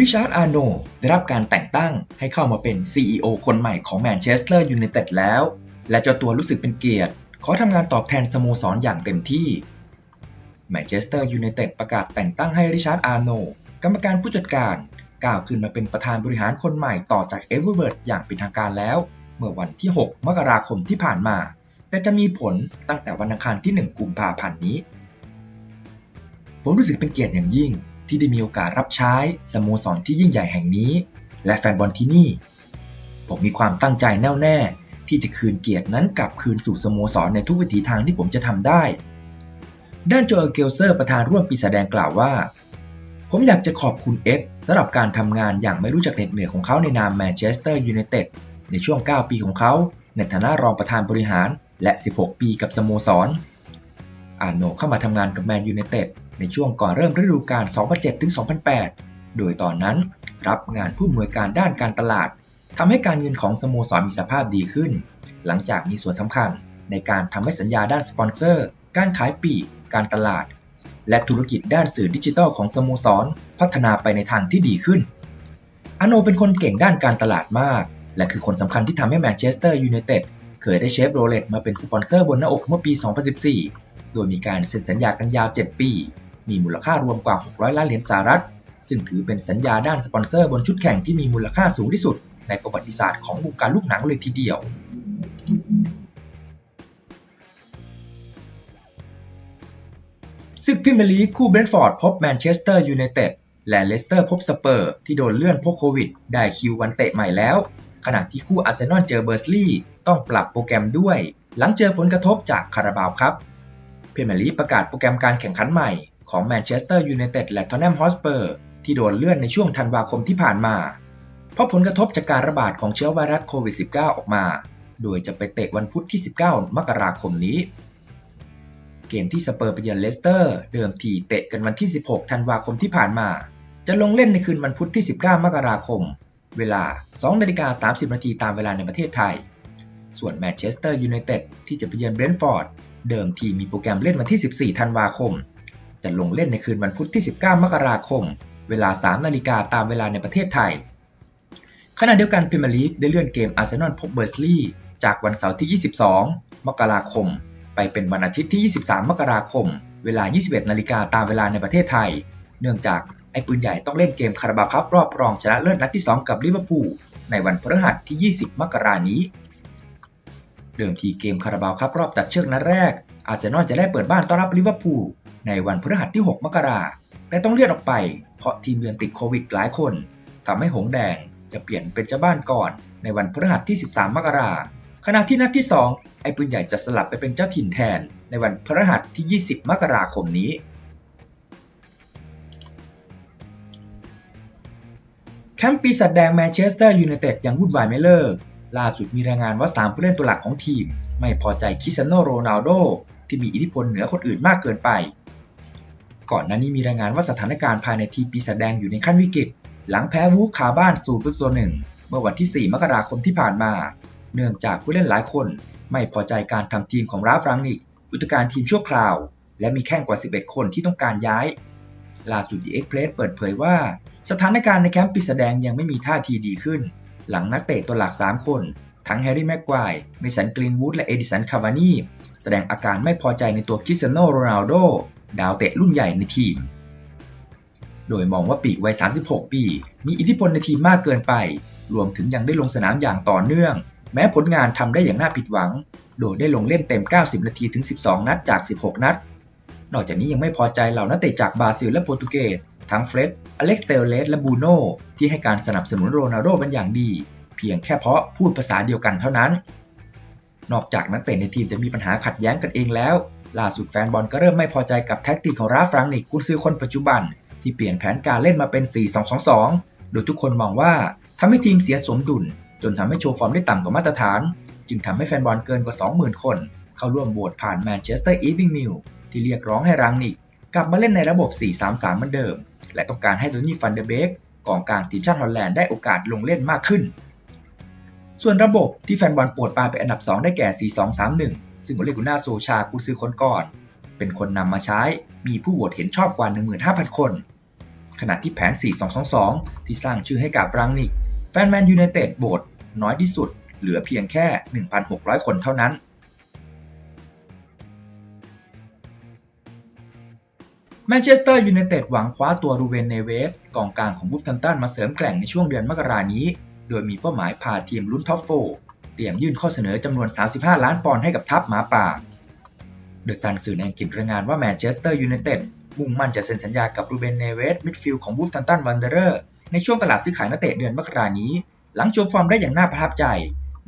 ริชาร์ด อาร์โนได้รับการแต่งตั้งให้เข้ามาเป็น CEO คนใหม่ของแมนเชสเตอร์ยูไนเต็ดแล้ว และเจ้าตัวรู้สึกเป็นเกียรติ ขอทำงานตอบแทนสโมสรอย่างเต็มที่แมนเชสเตอร์ยูไนเต็ดประกาศแต่งตั้งให้ริชาร์ด อาร์โนกรรมการผู้จัดการก้าวขึ้นมาเป็นประธานบริหารคนใหม่ต่อจากเอ็ดเวิร์ดอย่างเป็นทางการแล้ว เมื่อวันที่ 6 มกราคมที่ผ่านมา แต่จะมีผลตั้งแต่วันอังคารที่ 1 กุมภาพันธ์นี้ ผมรู้สึกเป็นเกียรติอย่างยิ่ง ที่ได้มีโอกาสรับใช้สโมสรที่ยิ่งใหญ่แห่งนี้ และแฟนบอลที่นี่ ผมมีความตั้งใจแน่วแน่ ที่จะคืนเกียรตินั้นกลับคืนสู่สโมสรในทุกวิถีทางที่ผมจะทำได้ ด้านโจเอลเกลเซอร์ประธานร่วมปีแสดงกล่าวว่า ผมอยากจะขอบคุณเอ็กสำหรับการทำงานอย่างไม่รู้จักเหน็ดเหนื่อยของเขาในนามแมนเชสเตอร์ยูไนเต็ดในช่วง 9 ปีของเขา ในฐานะรองประธานบริหารและ 16 ปีกับสโมสรอาโนเข้ามาทำงานกับแมนยูไนเต็ด ในช่วงก่อนเริ่มฤดูกาล 2007-2008 โดยตอนนั้นรับงานผู้อำนวยการด้านการตลาดทำให้การเงินของสโมสรมีสภาพดีขึ้น หลังจากมีส่วนสำคัญในการทำให้สัญญาด้านสปอนเซอร์ การขายปีก การตลาด และธุรกิจด้านสื่อดิจิทัลของสโมสร พัฒนาไปในทางที่ดีขึ้น อโนเป็นคนเก่งด้านการตลาดมาก และคือคนสำคัญที่ทำให้แมนเชสเตอร์ยูไนเต็ดเคยได้เชฟโรเลตมาเป็นสปอนเซอร์บนหน้าอกเมื่อปี 2014 โดยมีการเซ็นสัญญากันยาว 7 ปี มีมูลค่ารวมกว่า 600 ล้านเหรียญสหรัฐ ซึ่งถือเป็นสัญญาด้านสปอนเซอร์บนชุดแข่งที่มีมูลค่าสูงที่สุด ในประวัติศาสตร์ของวงการลูกหนังเลยทีเดียวศึกพรีเมลีคู่เบรนท์ฟอร์ดพบแมนเชสเตอร์ยูไนเต็ดและเลสเตอร์พบสเปอร์ที่โดนเลื่อนเพราะโควิด ได้คิววันเตะใหม่แล้ว ขณะที่คู่อาร์เซนอลเจอเบอร์สลีย์ต้องปรับโปรแกรมด้วย หลังเจอผลกระทบจากคาราบาวครับพรีเมลีประกาศโปรแกรมการแข่งขันใหม่ ของแมนเชสเตอร์ยูไนเต็ดและทอนแนมฮอสเปอร์ที่โดนเลื่อนในช่วงธันวาคมที่ผ่านมา เพราะผลกระทบจากการระบาดของเชื้อไวรัสโควิด -19 ออกมา โดยจะไปเตะวันพุธที่ 19 มกราคมนี้ เกมที่สเปอร์ไปเยือนเลสเตอร์ เดิมทีเตะกันวันที่ 16 ธันวาคมที่ผ่านมา จะลงเล่นในคืนวันพุธที่ 19 มกราคม เวลา2นาฬิกา30 นาทีตามเวลาในประเทศไทย ส่วนแมนเชสเตอร์ยูไนเต็ดที่จะไปเยือนเบรนท์ฟอร์ด เดิมทีมีโปรแกรมเล่นวันที่ 14 ธันวาคม จะลงเล่นในคืนวันพุธที่ 19 มกราคม เวลา 3 นาฬิกาตามเวลาในประเทศไทย ขณะเดียวกันพรีเมียร์ลีกได้เลื่อนเกมอาร์เซนอลพบเบอร์สลีย์จากวันเสาร์ที่ 22 มกราคม ไปเป็นวันอาทิตย์ที่ 23 มกราคม เวลา 21 นาฬิกาตามเวลาในประเทศไทย เนื่องจากไอ้ปืนใหญ่ต้องเล่นเกมคาราบาครับรอบรองชนะเลิศนัดที่ 2 กับลิเวอร์พูลในวันพฤหัสที่ 20 มกรานี้ เดิมทีเกมคาราบาครับรอบตัดเชือกนัดแรกอาร์เซนอลจะได้เปิดบ้านต้อนรับลิเวอร์พูล ในวันพฤหัสที่ 6 มกราแต่ต้องเลื่อนออกไป เพราะทีมเยือนติดโควิดหลายคนทำให้หงแดงจะเปลี่ยนเป็นเจ้าบ้านก่อน ในวันพฤหัสที่ 13 มกราขณะที่นัดที่ 2 ไอ้ปืนใหญ่จะสลับไปเป็นเจ้าถิ่นแทน ในวันพฤหัสที่ 20 มกราคมนี้แคมป์ปีศาจแดงแมนเชสเตอร์ยูไนเต็ดยังวุ่นวายไม่เลิก ล่าสุดมีรายงานว่า 3 ผู้เล่นตัวหลักของทีม ไม่พอใจคริสเตียโนโรนัลโดที่มีอิทธิพลเหนือคนอื่นมากเกินไป ก่อนหน้านี้มีรายงานว่าสถานการณ์ภายในทีปีศาจแดงอยู่ในขั้นวิกฤต หลังแพ้วูฟคาบ้านสูตรตัวหนึ่งเมื่อวันที่ 4 มกราคมที่ผ่านมา เนื่องจากผู้เล่นหลายคนไม่พอใจการทำทีมของราฟรังนิกผู้จัดการทีมชั่วคราว และมีแข่งกว่า 11 คนที่ต้องการย้ายล่าสุดดีเอ็กเพลสเปิดเผยว่า สถานการณ์ในแคมป์ปีศาจแดงยังไม่มีท่าทีดีขึ้น หลังนักเตะตัวหลัก 3 คน ทั้งแฮร์รี่แม็กควายเมสันกรีนวูดและเอดิสันคาวานีแสดงอาการไม่พอใจในตัวคริสเตียโนโรนัลโด ดาวเตะรุ่นใหญ่ในทีม โดยมองว่าปีกวัย 36 ปี มีอิทธิพลในทีมมากเกินไป รวมถึงยังได้ลงสนามอย่างต่อเนื่อง แม้ผลงานทำได้อย่างน่าผิดหวัง โดยได้ลงเล่นเต็ม 90 นาทีถึง 12 นัดจาก 16 นัด นอกจากนี้ยังไม่พอใจเหล่านักเตะจากบราซิลและโปรตุเกส ทั้งเฟร็ด อเล็กเตเลส และบูโน่ที่ให้การสนับสนุนโรนัลโดเป็นอย่างดี เพียงแค่เพราะพูดภาษาเดียวกันเท่านั้นนอกจากนักเตะในทีมจะมีปัญหาขัดแย้งกันเองแล้ว ล่าสุดแฟนบอลก็เริ่มไม่พอใจกับแท็กติกของราฟรังนิกกุนซือคนปัจจุบัน ที่เปลี่ยนแผนการเล่นมาเป็น 4-2-2-2 โดยทุกคนมองว่าทำให้ทีมเสียสมดุล จนทำให้โชว์ฟอร์มได้ต่ำกว่ามาตรฐาน จึงทำให้แฟนบอลเกินกว่า 20,000 คน เข้าร่วมโหวตผ่านแมนเชสเตอร์อีวิงมิลที่เรียกร้องให้รังนิกกลับมาเล่นในระบบ 4-3-3 เหมือนเดิม และต้องการให้โดนี่ฟันเดเบกกองกลางทีมชาติฮอลแลนด์ได้โอกาสลงเล่นมากขึ้น ส่วนระบบที่แฟนบอลปวดปานเป็นอันดับ 2 ได้แก่ 4-2-3-1 ซึ่งโอเลกุน่าโซชากุซือคนก่อน เป็นคนนำมาใช้ มีผู้โหวตเห็นชอบกว่า 15,000 คน ขณะที่แผน 4-2-2-2 ที่สร้างชื่อให้กับรังนิก แฟนแมนยูไนเต็ดโบดน้อยที่สุด เหลือเพียงแค่ 1,600 คนเท่านั้นแมนเชสเตอร์ยูไนเต็ดหวังคว้าตัวรูเวนเนเวสกองกลางของบูฟทันตันมาเสริมแกร่งในช่วงเดือนมกรานี้ โดยมีเป้าหมายพาทีมลุ้นท็อปโฟร์ เตรียมยื่นข้อเสนอจำนวน 35 ล้านปอนด์ให้กับทัพหมาป่า เดอะซันสื่อในอังกฤษรายงานว่าแมนเชสเตอร์ยูไนเต็ดมุ่งมั่นจะเซ็นสัญญากับรูเบนเนเวสมิดฟิลด์ของบูฟทันตันวันเดอร์ในช่วงตลาดซื้อขายนักเตะเดือนมกรานี้ หลังโชว์ฟอร์มได้อย่างน่าประทับใจ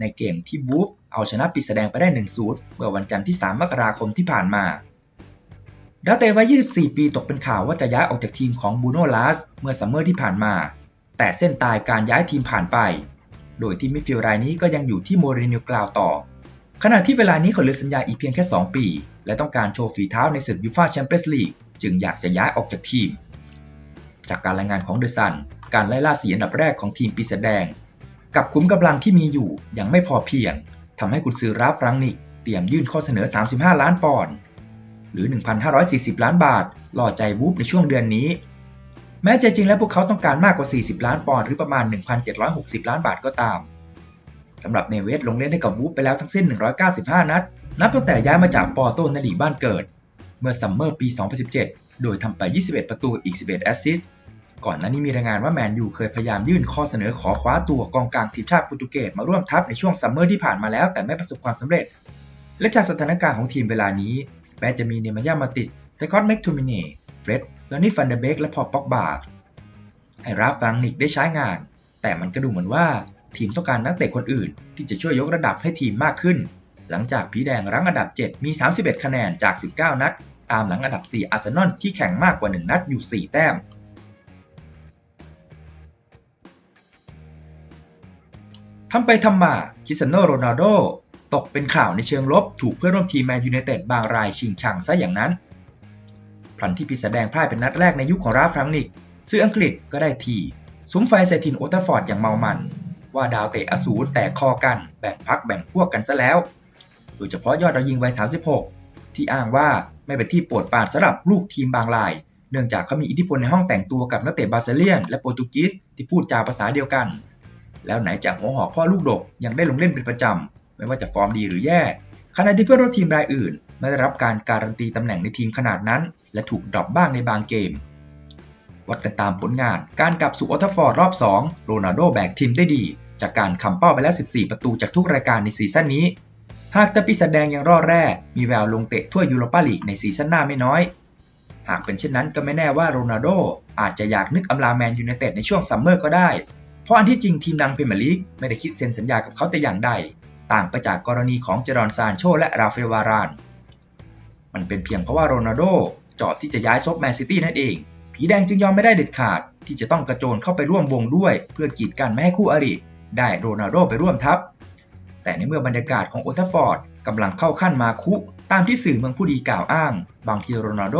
ในเกมที่บูฟเอาชนะปีแสดงไปได้1ศูนย์เมื่อวันจันทร์ที่ 3 มกราคมที่ผ่านมาดาวเตะวัย 24 ปีตกเป็นข่าวว่าจะย้ายออกจากทีมของบูโนลาสเมื่อซัมเมอร์ที่ผ่านมา แต่เส้นตายการย้ายทีมผ่านไป โดยที่มิดฟิลด์รายนี้ก็ยังอยู่ที่โมรินิวกล่าวต่อ ขณะที่เวลานี้เขาเหลือสัญญาอีกเพียงแค่ 2 ปี และต้องการโชว์ฝีเท้าในศึกยูฟ่าแชมเปี้ยนส์ลีกจึงอยากจะย้ายออกจากทีม จากการรายงานของเดอะซันการไล่ล่าสีอันดับแรกของทีมปีศาจแดง กับคุ้มกำลังที่มีอยู่ยังไม่พอเพียงทำให้กุนซือราฟรังนิกเตรียมยื่นข้อเสนอ 35 ล้านปอนด์หรือ 1,540 ล้านบาทล่อใจวูฟในช่วงเดือนนี้ แม้ใจจริงแล้วพวกเขาต้องการมากกว่า 40 ล้านปอนด์หรือประมาณ 1,760 ล้านบาทก็ตามสำหรับเนเวสลงเล่นให้กับวูฟไปแล้วทั้งสิ้น 195 นัด นับตั้งแต่ย้ายมาจากปอโตนลีบ้านเกิด เมื่อซัมเมอร์ปี 2017 โดยทำไป 21 ประตูอีก 11 แอสซิสต์ก่อนหน้านี้มีรายงานว่าแมนยูเคยพยายามยื่นข้อเสนอขอคว้าตัวกองกลางทีมชาติโปรตุเกสมาร่วมทัพในช่วงซัมเมอร์ที่ผ่านมาแล้วแต่ไม่ประสบความสำเร็จ และจากสถานการณ์ของทีมเวลานี้ แม้จะมีเนมายามาติสสกอตแม็กทูมิเน่เฟร็ด ลอนนี่ฟันเดเบกและพอป็อกบาให้ราฟฟังนิกได้ใช้งาน แต่มันก็ดูเหมือนว่าทีมต้องการนักเตะคนอื่น ที่จะช่วยยกระดับให้ทีมมากขึ้น หลังจากผีแดงรั้งอันดับ 7 มี 31 คะแนนจาก 19 นัด ตามหลังอันดับ 4 อาร์เซนอลที่แข่งมากกว่า 1 นัดอยู่ 4 แต้ม ทำไปทำมาคิสเตียโนโรนัลโดตกเป็นข่าวในเชิงลบ ถูกเพื่อนร่วมทีมแมนยูไนเต็ดบางรายชิงชังซะอย่างนั้น พลันที่ปีศาจแดงพ่ายเป็นนัดแรกในยุคของราฟรังนิก ซึ่งอังกฤษก็ได้ทีสุมไฟใส่ทินโอตาฟอร์ดอย่างเมามัน ว่าดาวเตะอสูรแตกคอกันแบ่งพักแบ่งพวกกันซะแล้ว โดยเฉพาะยอดดาวยิงวัย 36 ที่อ้างว่าไม่เป็นที่โปรดปรานสำหรับลูกทีมบางราย เนื่องจากเขามีอิทธิพลในห้องแต่งตัวกับนักเตะบาร์เซเลียน และโปรตุกีสที่พูดจาภาษาเดียวกัน แล้วไหนจากหัวหอกพ่อลูกดกยังได้ลงเล่นเป็นประจำไม่ว่าจะฟอร์มดีหรือแย่ขณะที่เพื่อนร่วมทีมรายอื่น ไม่ได้รับการการันตีตำแหน่งในทีมขนาดนั้น และถูกดรอปบ้างในบางเกม วัดกันตามผลงานการกลับสู่ออทฟอร์ดรอบ 2 โรนัลโดแบกทีมได้ดี จากการคำเป้าไปแล้ว 14 ประตูจากทุกรายการในซีซั่นนี้ หากต่ปีศาจแดงยังรอดแร่ มีแววลงเตะถ้วยยูโรปาลีกในซีซั่นหน้าไม่น้อย หากเป็นเช่นนั้นก็ไม่แน่ว่าโรนัลโดอาจจะอยากนึกอำลาแมนยูไนเต็ดในช่วงซัมเมอร์ก็ได้เพราะอันที่จริงทีมดังพรีเมียร์ลีกไม่ได้คิดเซ็นสัญญากับเขาแต่อย่างใด ต่างไปจากกรณีของเจรอนซานโชและราฟเอลวาราน มันเป็นเพียงเพราะว่าโรนัลโดจอดที่จะย้ายซบแมนซิตี้นั่นเอง ผีแดงจึงยอมไม่ได้เด็ดขาด ที่จะต้องกระโจนเข้าไปร่วมวงด้วย เพื่อกีดกันไม่ให้คู่อริได้โรนัลโดไปร่วมทัพ แต่ในเมื่อบรรยากาศของโอทัฟฟอร์ดกำลังเข้าขั้นมาคุ ตามที่สื่อเมืองผู้ดีกล่าวอ้าง บางทีโรนัลโด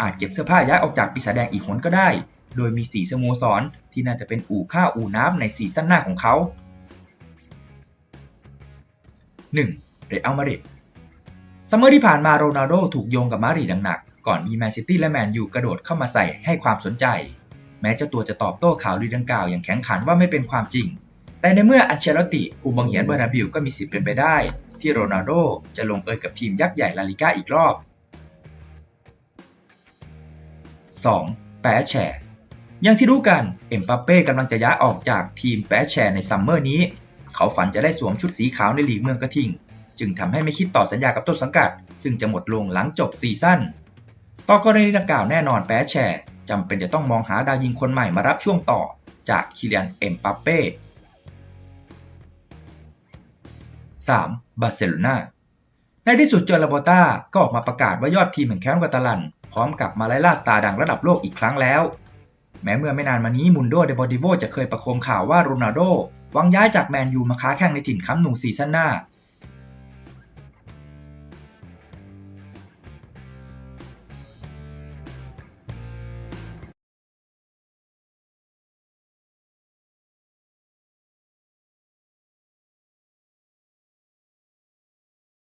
อาจเก็บเสื้อผ้าย้ายออกจากปีศาจแดงอีกหนก็ได้ โดยมีสีสโมสรที่น่าจะเป็นอู่ข้าวอู่น้ำในซีซั่นหน้าของเขา 1. เรอัลมาดริด ซัมเมอร์ที่ผ่านมาโรนัลโดถูกโยงกับมาดริดอย่างหนักก่อนมีแมนซิตี้และแมนยูกระโดดเข้ามาใส่ให้ความสนใจ แม้เจ้าตัวจะตอบโต้ข่าวลือดังกล่าวอย่างแข็งขันว่าไม่เป็นความจริง แต่ในเมื่ออันเชลติผู้บังเหียนเบอร์นาบิวก็มีสิทธิ์เป็นไปได้ ที่โรนัลโดจะลงเอยกับทีมยักษ์ใหญ่ลาลิก้าอีกรอบ 2. แปะแชร์อย่างที่รู้กันเอ็มปัปเป้กำลังจะย้ายออกจากทีมแปะแชร์ในซัมเมอร์นี้ เขาฝันจะได้สวมชุดสีขาวในลีกเมืองกระทิง จึงทำให้ไม่คิดต่อสัญญากับต้นสังกัด ซึ่งจะหมดลงหลังจบซีซั่นต่อกรณีดังกล่าวแน่นอนแปะแชร์จำเป็นจะต้องมองหาดาวยิงคนใหม่มารับช่วงต่อจากคิเลียนเอ็มปัปเป้ 3. บาร์เซโลนาในที่สุดโจลาโบตาก็ออกมาประกาศว่ายอดทีมแห่งแคมป์กาตาลัน พร้อมกับมาไลล่าสตาร์ดังระดับโลกอีกครั้งแล้ว แม้เมื่อไม่นานมานี้มุนโดเดบอดิโบจะเคยประโคมข่าวว่าโรนัลโดวังย้ายจากแมนยูมาค้าแข่งในถิ่นคัมนูซีซั่นหน้า